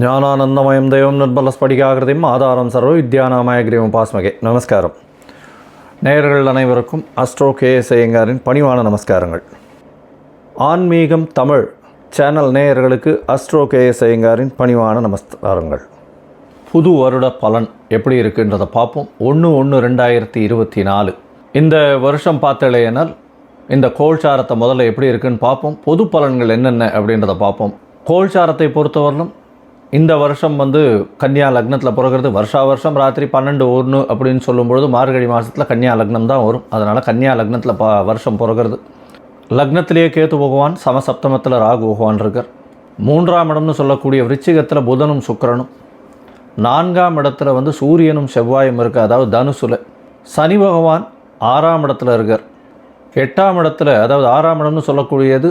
ஞானானந்தமயம் தெய்வம் நிர்மலஸ்படிகாகிருதியும் ஆதாரம் சர்வ வித்யானாமயகிரியும் உபாஸ்மகே. நமஸ்காரம். நேயர்கள் அனைவருக்கும் அஸ்ட்ரோ கே ஐயங்காரின் பணிவான நமஸ்காரங்கள். ஆன்மீகம் தமிழ் சேனல் நேயர்களுக்கு அஸ்ட்ரோ கே ஐயங்காரின் பணிவான நமஸ்காரங்கள். புது வருட பலன் எப்படி இருக்குன்றதை பார்ப்போம். ஒன்று ஒன்று ரெண்டாயிரத்தி இருபத்தி நாலு. இந்த வருஷம் பார்த்தலையினால் இந்த கோல்சாரத்தை முதல்ல எப்படி இருக்குன்னு பார்ப்போம். பொது பலன்கள் என்னென்ன அப்படின்றத பார்ப்போம். கோல்சாரத்தை பொறுத்தவரையிலும் இந்த வருஷம் வந்து கன்னியா லக்னத்தில் பிறகுறது. வருஷா வருஷம் ராத்திரி பன்னெண்டு ஒன்று அப்படின்னு சொல்லும்பொழுது மார்கழி மாதத்தில் கன்னியா லக்னம் தான் வரும். அதனால் கன்னியா லக்னத்தில் ப வருஷம் பிறகுறது. லக்னத்திலேயே கேத்து பகவான் சமசப்தமத்தில் ராகு பகவான் இருக்கார். மூன்றாம் இடம்னு சொல்லக்கூடிய விருச்சிகத்தில் புதனும் சுக்கரனும். நான்காம் இடத்துல வந்து சூரியனும் செவ்வாயும் இருக்குது அதாவது தனுசுல. சனி பகவான் ஆறாம் இடத்துல இருக்கார். எட்டாம் இடத்துல அதாவது ஆறாம் இடம்னு சொல்லக்கூடியது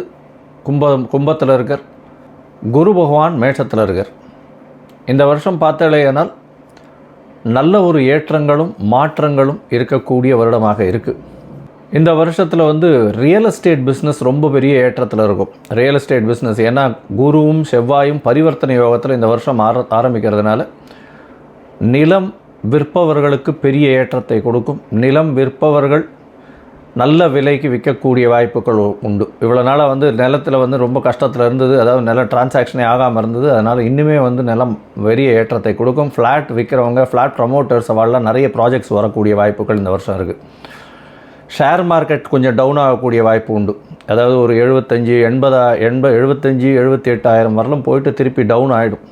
கும்பம் கும்பத்தில் இருக்கார். குரு பகவான் மேஷத்தில் இருக்கார். இந்த வருஷம் பார்த்தலையானால் நல்ல ஒரு ஏற்றங்களும் மாற்றங்களும் இருக்கக்கூடிய வருடமாக இருக்குது இந்த வருஷத்தில் வந்து ரியல் எஸ்டேட் பிஸ்னஸ் ரொம்ப பெரிய ஏற்றத்தில் இருக்கும். ரியல் எஸ்டேட் பிஸ்னஸ் ஏன்னா குருவும் செவ்வாயும் பரிவர்த்தனை யோகத்தில் இந்த வருஷம் ஆர ஆரம்பிக்கிறதுனால நிலம் விற்பவர்களுக்கு பெரிய ஏற்றத்தை கொடுக்கும். நிலம் விற்பவர்கள் நல்ல விலைக்கு விற்கக்கூடிய வாய்ப்புகள் உண்டு. இவ்வளோ நாளாக வந்து நிலத்தில் வந்து ரொம்ப கஷ்டத்தில் இருந்தது. அதாவது நில டிரான்சாக்ஷனே ஆகாமல் இருந்தது. அதனால் இன்னுமே வந்து நிலம் பெரிய ஏற்றத்தை கொடுக்கும். ஃப்ளாட் விற்கிறவங்க ஃப்ளாட் ப்ரமோட்டர்ஸ் அவெல்லாம் நிறைய ப்ராஜெக்ட்ஸ் வரக்கூடிய வாய்ப்புகள் இந்த வருஷம் இருக்குது ஷேர் மார்க்கெட் கொஞ்சம் டவுன் ஆகக்கூடிய வாய்ப்பு உண்டு. அதாவது ஒரு எழுபத்தஞ்சி எண்பதா எண்பது எழுபத்தஞ்சி எழுபத்தி எட்டாயிரம் வரலும் போயிட்டு திருப்பி டவுன் ஆகிடும்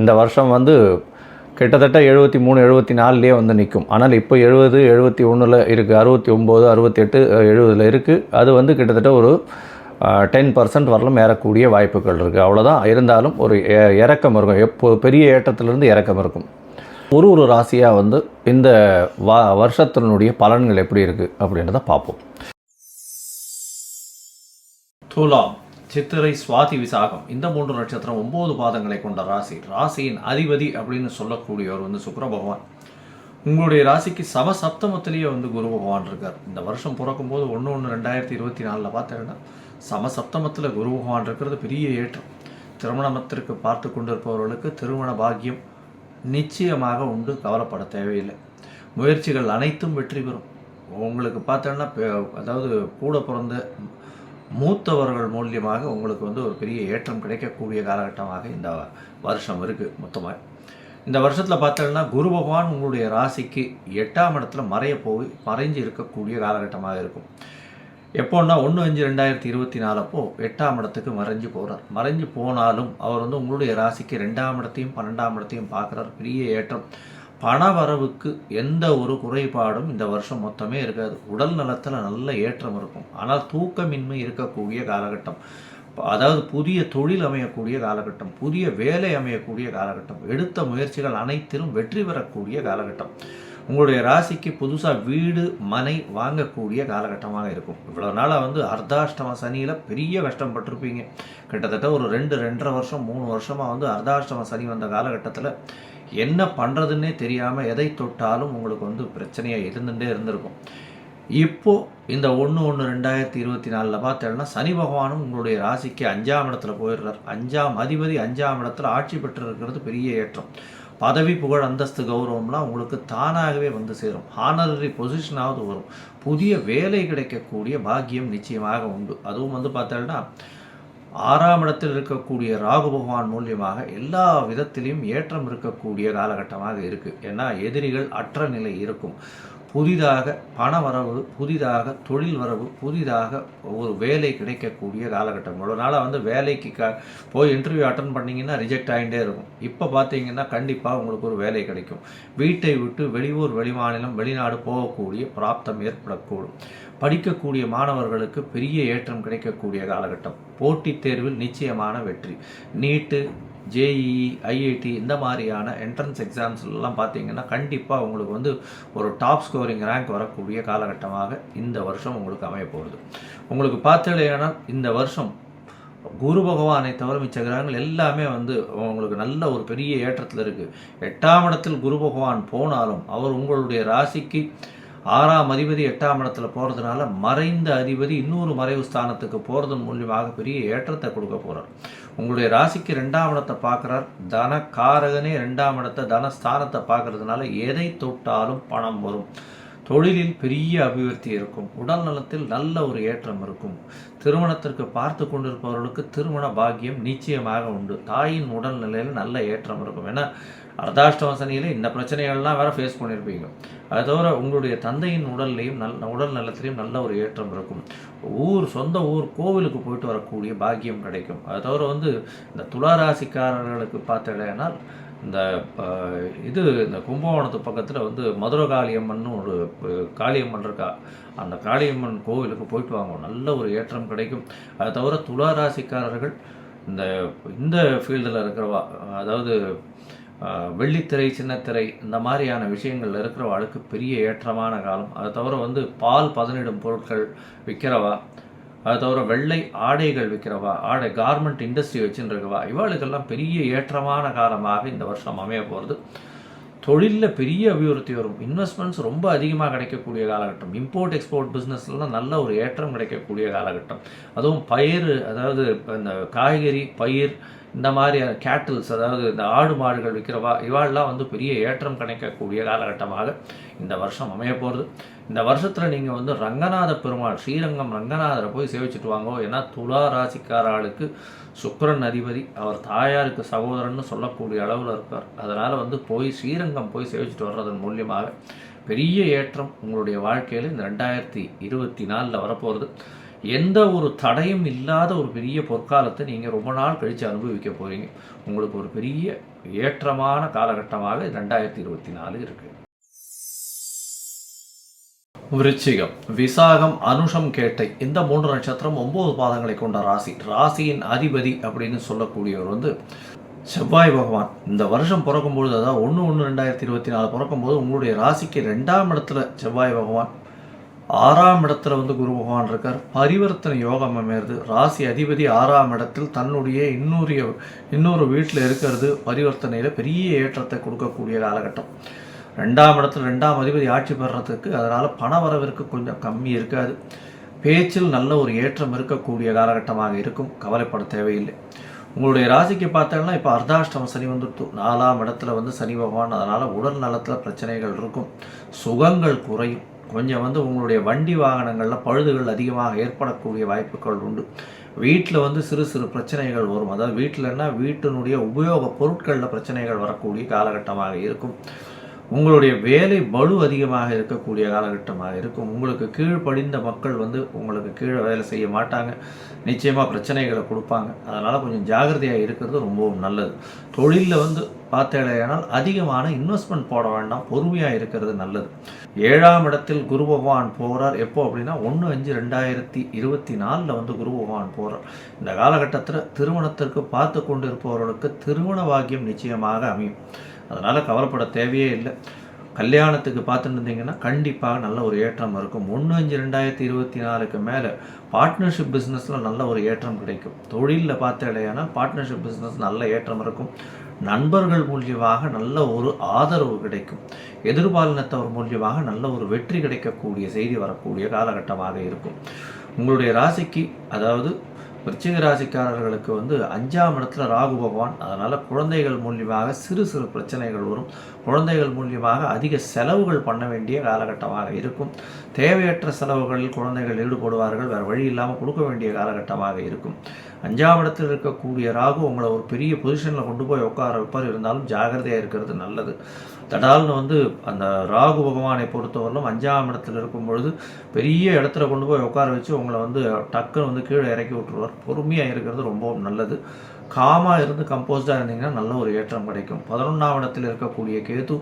இந்த வருஷம் வந்து கிட்டத்தட்ட எழுபத்தி மூணு எழுபத்தி நாலுலேயே வந்து நிற்கும் ஆனால் இப்போ எழுபது எழுபத்தி ஒன்றில் இருக்குது அறுபத்தி ஒம்பது அறுபத்தெட்டு எழுபதில் இருக்குது அது வந்து கிட்டத்தட்ட ஒரு டென் பர்சன்ட் வரலும் ஏறக்கூடிய வாய்ப்புகள் இருக்குது அவ்வளோதான் இருந்தாலும் ஒரு எ- இறக்கம் இருக்கும். எப்போ பெரிய ஏற்றத்திலிருந்து இறக்கம் இருக்கும். ஒரு ஒரு ராசியாக வந்து இந்த வா வருஷத்தினுடைய பலன்கள் எப்படி இருக்குது அப்படின்றத பார்ப்போம். துலாம். சித்திரை சுவாதி விசாகம். இந்த மூன்று நட்சத்திரம் ஒன்பது பாதங்களை கொண்ட ராசி. ராசியின் அதிபதி அப்படின்னு சொல்லக்கூடியவர் வந்து சுக்கர பகவான். உங்களுடைய ராசிக்கு சம சப்தமத்திலேயே வந்து குரு பகவான் இருக்கார். இந்த வருஷம் பிறக்கும்போது ஒன்று ஒன்று ரெண்டாயிரத்தி இருபத்தி நாலில் பார்த்தீங்கன்னா சம சப்தமத்தில் குரு பகவான் இருக்கிறது பெரிய ஏற்றம். திருமணத்திற்கு பார்த்து கொண்டிருப்பவர்களுக்கு திருமண பாக்கியம் நிச்சயமாக உண்டு கவலைப்பட தேவையில்லை. முயற்சிகள் அனைத்தும் வெற்றி பெறும். உங்களுக்கு பார்த்தோன்னா அதாவது கூட பிறந்த மூத்தவர்கள் மூலியமாக உங்களுக்கு வந்து ஒரு பெரிய ஏற்றம் கிடைக்கக்கூடிய காலகட்டமாக இந்த வருஷம் இருக்குது மொத்தமாக இந்த வருஷத்தில் பார்த்தோம்னா குரு பகவான் உங்களுடைய ராசிக்கு எட்டாம் இடத்துல மறைய போய் மறைஞ்சு இருக்கக்கூடிய காலகட்டமாக இருக்கும். எப்போன்னா ஒன்று அஞ்சு ரெண்டாயிரத்தி இருபத்தி நாலப்போ எட்டாம் இடத்துக்கு மறைஞ்சு போகிறார் மறைஞ்சு போனாலும் அவர் வந்து உங்களுடைய ராசிக்கு ரெண்டாம் இடத்தையும் பன்னெண்டாம் இடத்தையும் பார்க்குறார். பெரிய ஏற்றம். பண வரவுக்கு எந்த ஒரு குறைபாடும் இந்த வருஷம் மொத்தமே இருக்காது. உடல் நலத்தில் நல்ல ஏற்றம் இருக்கும். ஆனால் தூக்கமின்மை இருக்கக்கூடிய காலகட்டம். அதாவது புதிய தொழில் அமையக்கூடிய காலகட்டம் புதிய வேலை அமையக்கூடிய காலகட்டம் எடுத்த முயற்சிகள் அனைத்திலும் வெற்றி பெறக்கூடிய காலகட்டம். உங்களுடைய ராசிக்கு புதுசாக வீடு மனை வாங்கக்கூடிய காலகட்டமாக இருக்கும். இவ்வளோ நாளாக வந்து அர்த்தாஷ்டம சனியில் பெரிய கஷ்டம் பட்டிருப்பீங்க. கிட்டத்தட்ட ஒரு ரெண்டு ரெண்டரை வருஷம் மூணு வருஷமாக வந்து அர்த்தாஷ்டம சனி வந்த காலகட்டத்தில் என்ன பண்ணுறதுன்னே தெரியாமல் எதை தொட்டாலும் உங்களுக்கு வந்து பிரச்சனையாக இருந்துகிட்டே இருந்திருக்கும். இப்போ இந்த ஒன்று ஒன்று ரெண்டாயிரத்தி இருபத்தி நாலில் பார்த்தேன்னா சனி பகவானும் உங்களுடைய ராசிக்கு அஞ்சாம் இடத்துல போயிடுறார். அஞ்சாம் அதிபதி அஞ்சாம் இடத்துல ஆட்சி பெற்று இருக்கிறது பெரிய ஏற்றம். பதவி புகழ் அந்தஸ்து கௌரவம்லாம் உங்களுக்கு தானாகவே வந்து சேரும். ஹானரரி பொசிஷனாவது வரும். புதிய வேலை கிடைக்கக்கூடிய பாக்கியம் நிச்சயமாக உண்டு. அதுவும் வந்து பார்த்தோம்னா ஆறாம் இடத்தில் இருக்கக்கூடிய ராகு பகவான் மூலியமாக எல்லா விதத்திலையும் ஏற்றம் இருக்கக்கூடிய காலகட்டமாக இருக்குது ஏன்னா எதிரிகள் அற்ற நிலை இருக்கும். புதிதாக பண வரவு புதிதாக தொழில் வரவு புதிதாக ஒரு வேலை கிடைக்கக்கூடிய காலகட்டம். இவ்வளோ நாளாக வந்து வேலைக்கு க போய் இன்டர்வியூ அட்டன் பண்ணிங்கன்னா ரிஜெக்ட் ஆகிட்டே இருக்கும். இப்போ பார்த்தீங்கன்னா கண்டிப்பாக உங்களுக்கு ஒரு வேலை கிடைக்கும். வீட்டை விட்டு வெளியூர் வெளிமாநிலம் வெளிநாடு போகக்கூடிய பிராப்தம் ஏற்படக்கூடும். படிக்கக்கூடிய மாணவர்களுக்கு பெரிய ஏற்றம் கிடைக்கக்கூடிய காலகட்டம். போட்டித் தேர்வில் நிச்சயமான வெற்றி. நீட்டு ஜேஇஇ ஐஐடி இந்த மாதிரியான என்ட்ரன்ஸ் எக்ஸாம்ஸ்லாம் பார்த்தீங்கன்னா கண்டிப்பாக உங்களுக்கு வந்து ஒரு டாப் ஸ்கோரிங் ரேங்க் வரக்கூடிய காலகட்டமாக இந்த வருஷம் உங்களுக்கு அமைய போகிறது உங்களுக்கு பார்த்தீங்கன்னா இந்த வருஷம் குரு பகவானை தவிர மிச்ச கிரகங்கள் எல்லாமே வந்து உங்களுக்கு நல்ல ஒரு பெரிய ஏற்றத்தில் இருக்குது எட்டாம் இடத்தில் குரு பகவான் போனாலும் அவர் உங்களுடைய ராசிக்கு ஆறாம் அதிபதி எட்டாம் இடத்துல போகிறதுனால மறைந்த அதிபதி இன்னொரு மறைவு ஸ்தானத்துக்கு போகிறதன் மூலியமாக பெரிய ஏற்றத்தை கொடுக்க போகிறார் உங்களுடைய ராசிக்கு ரெண்டாம் இடத்தை பார்க்குறார். தன காரகனே ரெண்டாம் இடத்தை தனஸ்தானத்தை பார்க்கறதுனால எதை தொட்டாலும் பணம் வரும். தொழிலில் பெரிய அபிவிருத்தி இருக்கும். உடல் நலத்தில் நல்ல ஒரு ஏற்றம் இருக்கும். திருமணத்திற்கு பார்த்து கொண்டிருப்பவர்களுக்கு திருமண பாக்கியம் நிச்சயமாக உண்டு. தாயின் உடல் நிலையில் நல்ல ஏற்றம் இருக்கும். ஏன்னா அர்த்தாஷ்டம சனியில் இந்த பிரச்சனைகள்லாம் வேற ஃபேஸ் பண்ணியிருப்பீங்க அது தவிர உங்களுடைய தந்தையின் உடல்லையும் நல் உடல் நலத்திலையும் நல்ல ஒரு ஏற்றம் இருக்கும். ஊர் சொந்த ஊர் கோவிலுக்கு போயிட்டு வரக்கூடிய பாக்கியம் கிடைக்கும். அது தவிர வந்து இந்த துளாராசிக்காரர்களுக்கு பார்த்தீங்கன்னா இந்த இது இந்த கும்பகோணத்து பக்கத்தில் வந்து மதுரை காளியம்மன் ஒரு காளியம்மன் இருக்கா? அந்த காளியம்மன் கோவிலுக்கு போயிட்டு வாங்க. நல்ல ஒரு ஏற்றம் கிடைக்கும். அது தவிர துளாராசிக்காரர்கள் இந்த இந்த ஃபீல்டில் இருக்கிறவா அதாவது வெள்ளித்திரை சின்னத்திரை இந்த மாதிரியான விஷயங்கள் இருக்கிறவாளுக்கு பெரிய ஏற்றமான காலம். அது தவிர வந்து பால் பதனிடும் பொருட்கள் விற்கிறவா அது தவிர வெள்ளை ஆடைகள் விற்கிறவா ஆடை கார்மெண்ட் இண்டஸ்ட்ரி வச்சுருக்கவா இவாளுக்கெல்லாம் பெரிய ஏற்றமான காலமாக இந்த வருஷம் அமைய போகிறது தொழிலில் பெரிய அபிவிருத்தி வரும். இன்வெஸ்ட்மெண்ட்ஸ் ரொம்ப அதிகமாக கிடைக்கக்கூடிய காலகட்டம். இம்போர்ட் எக்ஸ்போர்ட் பிஸ்னஸ்லாம் நல்ல ஒரு ஏற்றம் கிடைக்கக்கூடிய காலகட்டம். அதுவும் பயிர் அதாவது இந்த காய்கறி பயிர் இந்த மாதிரி கேட்டில்ஸ் அதாவது இந்த ஆடு மாடுகள் விற்கிறவா இவாள்லாம் வந்து பெரிய ஏற்றம் கிடைக்கக்கூடிய காலகட்டமாக இந்த வருஷம் அமைய போகிறது இந்த வருஷத்தில் நீங்கள் வந்து ரங்கநாத பெருமாள் ஸ்ரீரங்கம் ரங்கநாதரை போய் சேவிச்சுட்டு வாங்கோ. ஏன்னா துலா ராசிக்கார ஆளுக்கு அதிபதி அவர் தாயாருக்கு சகோதரன்னு சொல்லக்கூடிய அளவில் இருப்பார். அதனால் வந்து போய் ஸ்ரீரங்கம் போய் சேவிச்சுட்டு வர்றதன் மூலியமாக பெரிய ஏற்றம் உங்களுடைய வாழ்க்கையில் இந்த ரெண்டாயிரத்தி இருபத்தி நாலில் வரப்போகிறது எந்த ஒரு தடையும் இல்லாத ஒரு பெரிய பொற்காலத்தை நீங்கள் ரொம்ப நாள் கழித்து அனுபவிக்க போகிறீங்க உங்களுக்கு ஒரு பெரிய ஏற்றமான காலகட்டமாக ரெண்டாயிரத்தி இருபத்தி நாலு இருக்குது விருச்சிகம் விசாகம் அனுஷம் கேட்டை இந்த மூன்று நட்சத்திரம் ஒன்பது பாதங்களை கொண்ட ராசி. ராசியின் அதிபதி அப்படின்னு சொல்லக்கூடியவர் வந்து செவ்வாய் பகவான். இந்த வருஷம் பிறக்கும்பொழுது அதாவது ஒன்று ஒன்று ரெண்டாயிரத்தி இருபத்தி நாலு பிறக்கும்போது உங்களுடைய ராசிக்கு ரெண்டாம் இடத்துல செவ்வாய் பகவான் ஆறாம் இடத்துல வந்து குரு பகவான் இருக்கார். பரிவர்த்தனை யோகம் அமையிறது. ராசி அதிபதி ஆறாம் இடத்தில் தன்னுடைய இன்னொரு இன்னொரு வீட்டில் இருக்கிறது பரிவர்த்தனையில் பெரிய ஏற்றத்தை கொடுக்கக்கூடிய காலகட்டம். ரெண்டாம் இடத்துல ரெண்டாம் அதிபதி ஆட்சி பெறுறதுக்கு அதனால் பண வரவிற்கு கொஞ்சம் கம்மி இருக்காது. பேச்சில் நல்ல ஒரு ஏற்றம் இருக்கக்கூடிய காலகட்டமாக இருக்கும். கவலைப்பட தேவையில்லை. உங்களுடைய ராசிக்கு பார்த்தோம்னா இப்போ அர்த்தாஷ்டம சனி வந்துடுத்து நாலாம் இடத்துல வந்து சனி பகவான். அதனால் உடல் நலத்தில் பிரச்சனைகள் இருக்கும். சுகங்கள் குறையும். கொஞ்சம் வந்து உங்களுடைய வண்டி வாகனங்களில் பழுதுகள் அதிகமாக ஏற்படக்கூடிய வாய்ப்புகள் உண்டு. வீட்டில் வந்து சிறு சிறு பிரச்சனைகள் வரும். அதாவது வீட்டிலன்னா வீட்டினுடைய உபயோக பொருட்களில் பிரச்சனைகள் வரக்கூடிய காலகட்டமாக இருக்கும். உங்களுடைய வேலை பலு அதிகமாக இருக்கக்கூடிய காலகட்டமாக இருக்கும். உங்களுக்கு கீழ்ப்படிந்த மக்கள் வந்து உங்களுக்கு கீழே வேலை செய்ய மாட்டாங்க. நிச்சயமாக பிரச்சனைகளை கொடுப்பாங்க. அதனால் கொஞ்சம் ஜாகிரதையாக இருக்கிறது ரொம்பவும் நல்லது. தொழிலில் வந்து பார்த்தேனால் அதிகமான இன்வெஸ்ட்மெண்ட் போட வேண்டாம். பொறுமையாக இருக்கிறது நல்லது. ஏழாம் இடத்தில் குரு பகவான் போகிறார் எப்போ அப்படின்னா ஒன்று அஞ்சு ரெண்டாயிரத்தி இருபத்தி நாலில் வந்து குரு பகவான் போகிறார் இந்த காலகட்டத்தில் திருமணத்திற்கு பார்த்து கொண்டு இருப்பவர்களுக்கு திருமண பாக்கியம் நிச்சயமாக அமையும். அதனால் கவலைப்பட தேவையே இல்லை. கல்யாணத்துக்கு பார்த்துட்டு இருந்தீங்கன்னா கண்டிப்பாக நல்ல ஒரு ஏற்றம் இருக்கும். ஒன்று அஞ்சு ரெண்டாயிரத்தி இருபத்தி நாலுக்கு மேலே பார்ட்னர்ஷிப் பிஸ்னஸில் நல்ல ஒரு ஏற்றம் கிடைக்கும். தொழிலில் பார்த்த இல்லையானா பார்ட்னர்ஷிப் பிஸ்னஸ் நல்ல ஏற்றம் இருக்கும். நண்பர்கள் மூலியமாக நல்ல ஒரு ஆதரவு கிடைக்கும். எதிர்பாலினத்தவர் மூலியமாக நல்ல ஒரு வெற்றி கிடைக்கக்கூடிய செய்தி வரக்கூடிய காலகட்டமாக இருக்கும். உங்களுடைய ராசிக்கு அதாவது விருச்சிக ராசிக்காரர்களுக்கு வந்து அஞ்சாம் இடத்துல ராகு பகவான். அதனால் குழந்தைகள் மூலியமாக சிறு சிறு பிரச்சனைகள் வரும். குழந்தைகள் மூலியமாக அதிக செலவுகள் பண்ண வேண்டிய காலகட்டமாக இருக்கும். தேவையற்ற செலவுகளில் குழந்தைகள் ஈடுபடுவார்கள். வேறு வழி இல்லாமல் கொடுக்க வேண்டிய காலகட்டமாக இருக்கும். அஞ்சாம் இடத்தில் இருக்கக்கூடிய ராகு உங்களை ஒரு பெரிய பொசிஷனில் கொண்டு போய் உட்கார வைப்பார் இருந்தாலும் ஜாகிரதையாக இருக்கிறது நல்லது. தடால்னு வந்து அந்த ராகு பகவானை பொறுத்தவரையிலும் அஞ்சாம் இடத்துல இருக்கும் பொழுது பெரிய இடத்துல கொண்டு போய் உட்கார வச்சு உங்களை வந்து டக்குன்னு வந்து கீழே இறக்கி விட்டுருவார். பொறுமையாக இருக்கிறது ரொம்ப நல்லது. காமாக இருந்து கம்போஸ்டாக இருந்தீங்கன்னா நல்ல ஒரு ஏற்றம் கிடைக்கும். பதினொன்றாம் இடத்தில் இருக்கக்கூடிய கேது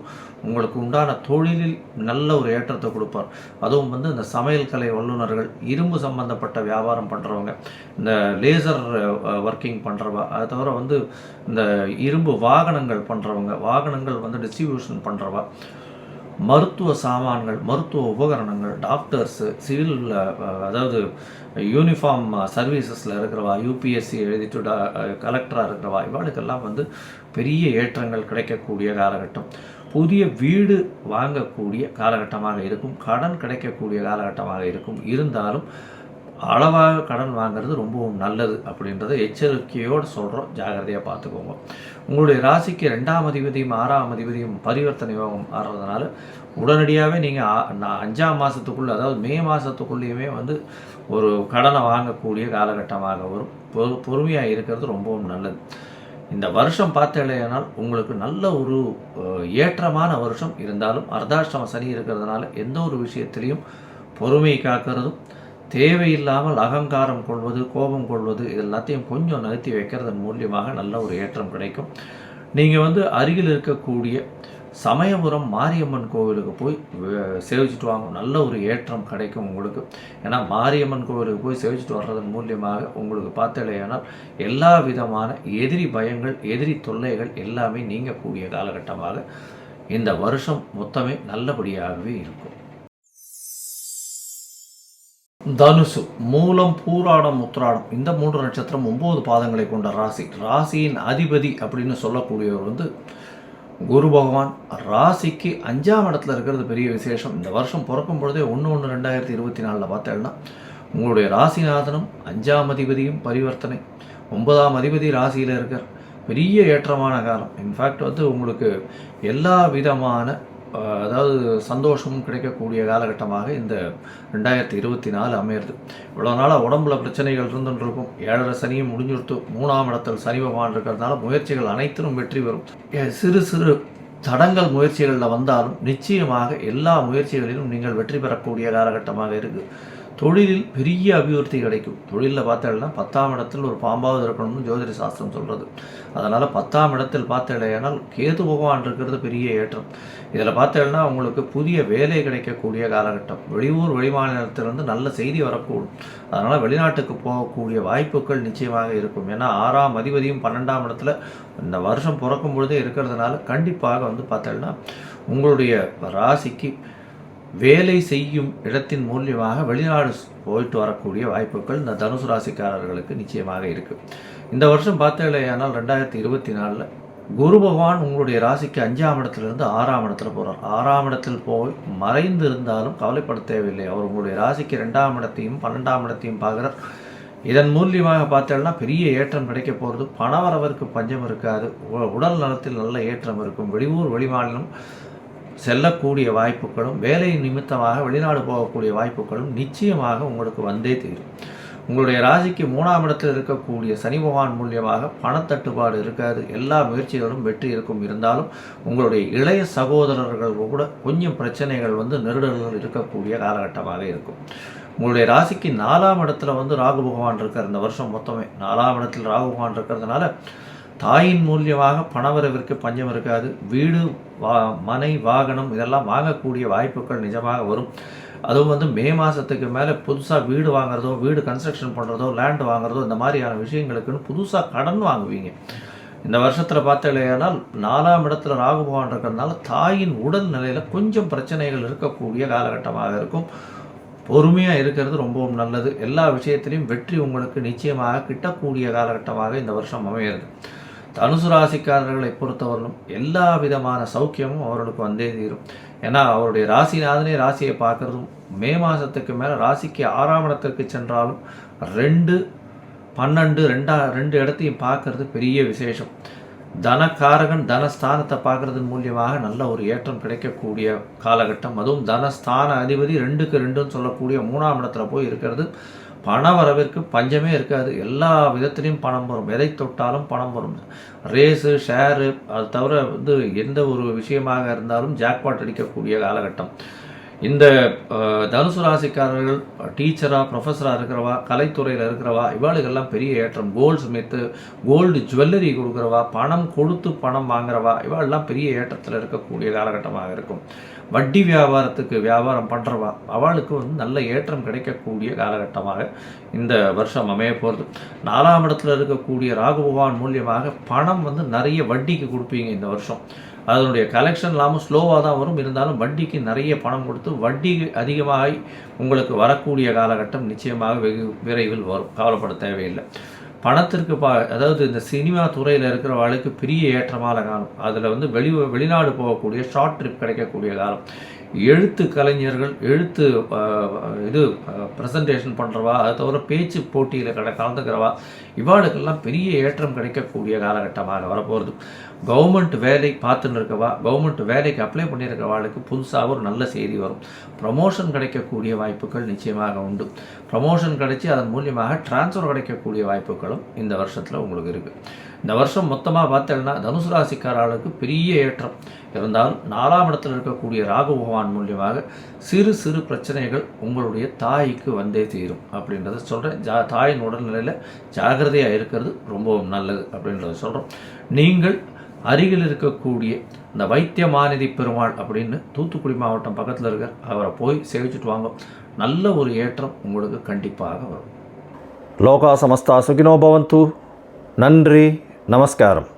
உங்களுக்கு உண்டான தொழிலில் நல்ல ஒரு ஏற்றத்தை கொடுப்பார். அதுவும் வந்து இந்த சமையல் கலை வல்லுநர்கள் இரும்பு சம்பந்தப்பட்ட வியாபாரம் பண்ணுறவங்க இந்த லேசர் ஒர்க்கிங் பண்ணுறவா அதை தவிர வந்து இந்த இரும்பு வாகனங்கள் பண்ணுறவங்க வாகனங்கள் வந்து டிஸ்ட்ரிபியூஷன் பண்ணுறவா மருத்துவ சாமான்கள் மருத்துவ உபகரணங்கள் டாக்டர்ஸு சிவில் அதாவது யூனிஃபார்ம் சர்வீசஸில் இருக்கிறவா யூபிஎஸ்சி எழுதிட்டு கலெக்டராக இருக்கிறவா இவாளுக்கெல்லாம் வந்து பெரிய ஏற்றங்கள் கிடைக்கக்கூடிய காலகட்டம். புதிய வீடு வாங்கக்கூடிய காலகட்டமாக இருக்கும் கடன் கிடைக்கக்கூடிய காலகட்டமாக இருக்கும். இருந்தாலும் அளவாக கடன் வாங்குறது ரொம்பவும் நல்லது அப்படின்றத எச்சரிக்கையோடு சொல்கிறோம் ஜாகிரதையாக பார்த்துக்கோங்க. உங்களுடைய ராசிக்கு ரெண்டாம் அதிபதியும் ஆறாம் அதிபதியும் பரிவர்த்தனை யோகம் ஆடுறதுனால உடனடியாகவே நீங்கள் அஞ்சாம் மாதத்துக்குள்ளே அதாவது மே மாதத்துக்குள்ளேயுமே வந்து ஒரு கடனை வாங்கக்கூடிய காலகட்டமாக வரும். பொறு பொறுமையாக இருக்கிறது ரொம்பவும் நல்லது. இந்த வருஷம் பார்த்தேனால் உங்களுக்கு நல்ல ஒரு ஏற்றமான வருஷம் இருந்தாலும் அர்த்தாஷ்டம சனி இருக்கிறதுனால எந்த ஒரு விஷயத்திலையும் பொறுமையை காக்கிறதும் தேவையில்லாமல் அகங்காரம் கொள்வது கோபம் கொள்வது இது எல்லாத்தையும் கொஞ்சம் நிறுத்தி வைக்கிறதன் மூலியமாக நல்ல ஒரு ஏற்றம் கிடைக்கும். நீங்கள் வந்து அருகில் இருக்கக்கூடிய சமயபுரம் மாரியம்மன் கோவிலுக்கு போய் சேவிச்சுட்டு சேவிச்சிட்டு வாங்க. நல்ல ஒரு ஏற்றம் கிடைக்கும் உங்களுக்கு. ஏன்னா மாரியம்மன் கோவிலுக்கு போய் சேவிச்சிட்டு வர்றதன் மூலியமாக உங்களுக்கு பார்த்தலையானால் எல்லா விதமான எதிரி பயங்கள் எதிரி தொல்லைகள் எல்லாமே நீங்கக்கூடிய காலகட்டமாக இந்த வருஷம் மொத்தமே நல்லபடியாகவே இருக்கும். தனுசு மூலம் பூராடம் உத்ராடம் இந்த மூன்று நட்சத்திரம் ஒன்பது பாதங்களை கொண்ட ராசி. ராசியின் அதிபதி அப்படின்னு சொல்லக்கூடியவர் வந்து குரு பகவான். ராசிக்கு அஞ்சாம் இடத்துல இருக்கிறது பெரிய விசேஷம். இந்த வருஷம் பிறக்கும் பொழுதே ஒன்று ஒன்று ரெண்டாயிரத்தி இருபத்தி நாலில் பார்த்தேன்னா உங்களுடைய ராசிநாதனும் அஞ்சாம் அதிபதியும் பரிவர்த்தனை. ஒன்பதாம் அதிபதி ராசியில் இருக்கிற பெரிய ஏற்றமான காலம். இன்ஃபேக்ட் வந்து உங்களுக்கு எல்லா விதமான அதாவது சந்தோஷமும் கிடைக்கக்கூடிய காலகட்டமாக இந்த ரெண்டாயிரத்தி இருபத்தி நாலு அமையிறது. இவ்வளோ நாளாக உடம்புல பிரச்சனைகள் இருந்துருக்கும் ஏழரை சனியும் முடிஞ்சுடுத்து மூணாம் இடத்தில் சனி பகவான் இருக்கிறதுனால முயற்சிகள் அனைத்திலும் வெற்றி பெறும். ஏ, சிறு சிறு தடங்கள் முயற்சிகளில் வந்தாலும் நிச்சயமாக எல்லா முயற்சிகளிலும் நீங்கள் வெற்றி பெறக்கூடிய காலகட்டமாக இருக்குது தொழிலில் பெரிய அபிவிருத்தி கிடைக்கும். தொழிலில் பார்த்தேன்னா பத்தாம் இடத்தில் ஒரு பாம்பாவது இருக்கணும்னு ஜோதிட சாஸ்திரம் சொல்கிறது அதனால் பத்தாம் இடத்தில் பார்த்தேனால் கேது பகவான் இருக்கிறது பெரிய ஏற்றம். இதில் பார்த்தீங்கன்னா அவங்களுக்கு புதிய வேலை கிடைக்கக்கூடிய காலகட்டம். வெளியூர் வெளிமாநிலத்திலிருந்து நல்ல செய்தி வரக்கூடும். அதனால் வெளிநாட்டுக்கு போகக்கூடிய வாய்ப்புகள் நிச்சயமாக இருக்கும். ஏன்னா ஆறாம் அதிபதியும் பன்னெண்டாம் இடத்துல இந்த வருஷம் பிறக்கும் பொழுதே இருக்கிறதுனால கண்டிப்பாக வந்து பார்த்தீங்கன்னா உங்களுடைய ராசிக்கு வேலை செய்யும் இடத்தின் மூலியமாக வெளிநாடு போயிட்டு வரக்கூடிய வாய்ப்புகள் இந்த தனுசு ராசிக்காரர்களுக்கு நிச்சயமாக இருக்குது இந்த வருஷம் பார்த்தீங்களேயானால் ரெண்டாயிரத்தி இருபத்தி நாலில் குரு பகவான் உங்களுடைய ராசிக்கு அஞ்சாம் இடத்துலேருந்து ஆறாம் இடத்துல போகிறார் ஆறாம் இடத்தில் போய் மறைந்து இருந்தாலும் கவலைப்பட தேவையில்லை. அவர் உங்களுடைய ராசிக்கு ரெண்டாம் இடத்தையும் பன்னெண்டாம் இடத்தையும் பார்க்குறார். இதன் மூலியமாக பார்த்தோம்னா பெரிய ஏற்றம் கிடைக்க போகிறது. பணவரவருக்கு பஞ்சம் இருக்காது. உ- உடல் நலத்தில் நல்ல ஏற்றம் இருக்கும். வெளியூர் வெளிமாநிலம் செல்லக்கூடிய வாய்ப்புகளும் வேலை நிமித்தமாக வெளிநாடு போகக்கூடிய வாய்ப்புகளும் நிச்சயமாக உங்களுக்கு வந்தே தீரும். உங்களுடைய ராசிக்கு மூணாம் இடத்தில் இருக்கக்கூடிய சனி பகவான் மூலியமாக பணத்தட்டுப்பாடு இருக்காது. எல்லா முயற்சிகளும் வெற்றி இருக்கும். இருந்தாலும் உங்களுடைய இளைய சகோதரர்கள் கூட கொஞ்சம் பிரச்சனைகள் வந்து நெருடல்கள் இருக்கக்கூடிய காலகட்டமாக இருக்கும். உங்களுடைய ராசிக்கு நாலாம் இடத்துல வந்து ராகு பகவான் இருக்கார். இந்த வருஷம் மொத்தமே நாலாம் இடத்தில் ராகு பகவான் இருக்கிறதுனால தாயின் மூலியமாக பணவரவிற்கு பஞ்சம் இருக்காது. வீடு வா மனை வாகனம் இதெல்லாம் வாங்கக்கூடிய வாய்ப்புகள் நிஜமாக வரும். அதுவும் வந்து மே மாதத்துக்கு மேலே புதுசாக வீடு வாங்குறதோ வீடு கன்ஸ்ட்ரக்ஷன் பண்ணுறதோ லேண்ட் வாங்குறதோ இந்த மாதிரியான விஷயங்களுக்குன்னு புதுசாக கடன் வாங்குவீங்க. இந்த வருஷத்தில் பார்த்தீங்கன்னா நாலாம் இடத்துல ராகுபவான் இருக்கிறதுனால தாயின் உடல் நிலையில் கொஞ்சம் பிரச்சனைகள் இருக்கக்கூடிய காலகட்டமாக இருக்கும். பொறுமையாக இருக்கிறது ரொம்பவும் நல்லது. எல்லா விஷயத்திலையும் வெற்றி உங்களுக்கு நிச்சயமாக கிட்டக்கூடிய காலகட்டமாக இந்த வருஷம் அமையிறது. தனுசு ராசிக்காரர்களை பொறுத்தவரையிலும் எல்லா விதமான சௌக்கியமும் அவர்களுக்கு வந்தே தீரும். ஏன்னா அவருடைய ராசிநாதனே ராசியை பார்க்குறதும் மே மாதத்துக்கு மேலே ராசிக்கு ஆறாம் இடத்திற்கு சென்றாலும் ரெண்டு பன்னெண்டு ரெண்டா ரெண்டு இடத்தையும் பார்க்கறது பெரிய விசேஷம். தனக்காரகன் தனஸ்தானத்தை பார்க்குறதன் மூலியமாக நல்ல ஒரு ஏற்றம் கிடைக்கக்கூடிய காலகட்டம். அதுவும் தனஸ்தான அதிபதி ரெண்டுக்கு ரெண்டுன்னு சொல்லக்கூடிய மூணாம் இடத்துல போய் இருக்கிறது. பண வரவிற்கு பஞ்சமே இருக்காது. எல்லா விதத்துலேயும் பணம் வரும். எதை தொட்டாலும் பணம் வரும். ரேஸு ஷேரு அது தவிர வந்து எந்த ஒரு விஷயமாக இருந்தாலும் ஜாக்பாட் அடிக்கக்கூடிய காலகட்டம். இந்த தனுசு ராசிக்காரர்கள் டீச்சராக ப்ரொஃபஸராக இருக்கிறவா கலைத்துறையில் இருக்கிறவா இவாளுக்கெல்லாம் பெரிய ஏற்றம். கோல்டு ஸ்மித்து கோல்டு ஜுவல்லரி கொடுக்குறவா பணம் கொடுத்து பணம் வாங்குறவா இவாளெல்லாம் பெரிய ஏற்றத்தில் இருக்கக்கூடிய காலகட்டமாக இருக்கும். வட்டி வியாபாரத்துக்கு வியாபாரம் பண்ணுறவா அவளுக்கு வந்து நல்ல ஏற்றம் கிடைக்கக்கூடிய காலகட்டமாக இந்த வருஷம் அமைய போகிறது நாலாம் இடத்துல இருக்கக்கூடிய ராகு பகவான் மூலியமாக பணம் வந்து நிறைய வட்டிக்கு கொடுப்பீங்க இந்த வருஷம். அதனுடைய கலெக்ஷன் இல்லாமல் ஸ்லோவாக தான் வரும். இருந்தாலும் வட்டிக்கு நிறைய பணம் கொடுத்து வட்டி அதிகமாகி உங்களுக்கு வரக்கூடிய காலகட்டம் நிச்சயமாக வெகு விரைவில் வரும். கவலைப்பட தேவையில்லை. பணத்திற்கு பா அதாவது இந்த சினிமா துறையில் இருக்கிறவர்களுக்கு பெரிய ஏற்றமான காலம் அதில் வந்து வெளி வெளிநாடு போகக்கூடிய ஷார்ட் ட்ரிப் கிடைக்கக்கூடிய காலம். எழுத்து கலைஞர்கள் எழுத்து இது ப்ரெசன்டேஷன் பண்ணுறவா அதை தவிர பேச்சு போட்டியில் கட கலந்துக்கிறவா இவாளுக்கெல்லாம் பெரிய ஏற்றம் கிடைக்கக்கூடிய காலகட்டமாக வரப்போகிறது கவர்மெண்ட் வேலை பார்த்துன்னு இருக்கவா கவர்மெண்ட் வேலைக்கு அப்ளை பண்ணியிருக்கவாளுக்கு புதுசாக ஒரு நல்ல செய்தி வரும். ப்ரமோஷன் கிடைக்கக்கூடிய வாய்ப்புகள் நிச்சயமாக உண்டு. ப்ரமோஷன் கிடைச்சி அதன் மூலியமாக டிரான்ஸ்ஃபர் கிடைக்கக்கூடிய வாய்ப்புகளும் இந்த வருஷத்தில் உங்களுக்கு இருக்குது இந்த வருஷம் மொத்தமாக பார்த்தேன்னா தனுசு ராசிக்காரர்களுக்கு பெரிய ஏற்றம். இருந்தாலும் நாலாம் இடத்தில் இருக்கக்கூடிய ராகு பகவான் மூலியமாக சிறு சிறு பிரச்சனைகள் உங்களுடைய தாய்க்கு வந்தே தீரும் அப்படின்றத சொல்கிறேன் ஜா தாயின் உடல்நிலையில் ஜாகிரதையாக இருக்கிறது ரொம்பவும் நல்லது அப்படின்றத சொல்கிறோம் நீங்கள் அருகில் இருக்கக்கூடிய இந்த வைத்தியமாநிதி பெருமாள் அப்படின்னு தூத்துக்குடி மாவட்டம் பக்கத்தில் இருக்க அவரை போய் சேவிச்சுட்டு வாங்க. நல்ல ஒரு ஏற்றம் உங்களுக்கு கண்டிப்பாக வரும். லோகா சமஸ்தா சுகினோ பவந்து. நன்றி நமஸ்காரம்.